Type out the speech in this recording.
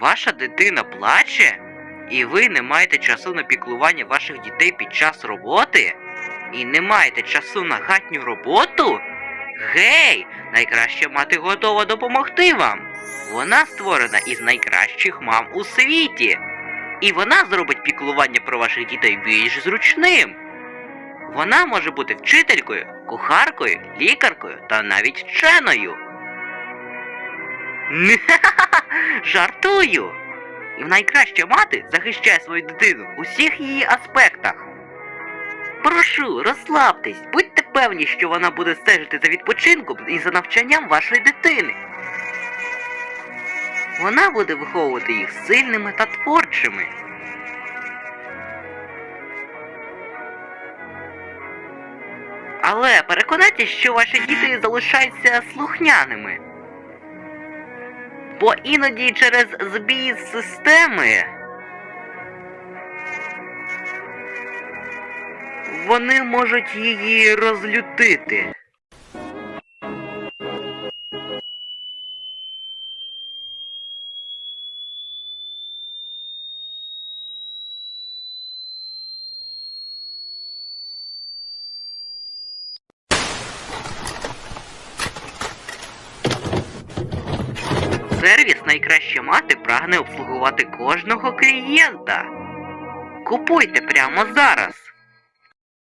Ваша дитина плаче, і ви не маєте часу на піклування ваших дітей під час роботи? І не маєте часу на хатню роботу? Гей, найкраща мати готова допомогти вам. Вона створена із найкращих мам у світі. І вона зробить піклування про ваших дітей більш зручним. Вона може бути вчителькою, кухаркою, лікаркою та навіть вченою. Жартую. І найкраща мати захищає свою дитину у всіх її аспектах. Прошу, розслабтесь, будьте певні, що вона буде стежити за відпочинком і за навчанням вашої дитини. Вона буде виховувати їх сильними та творчими. Але переконайтесь, що ваші діти залишаються слухняними. Бо іноді через збій системи вони можуть її розлютити. Сервіс найкраща мати прагне обслугувати кожного клієнта. Купуйте прямо зараз.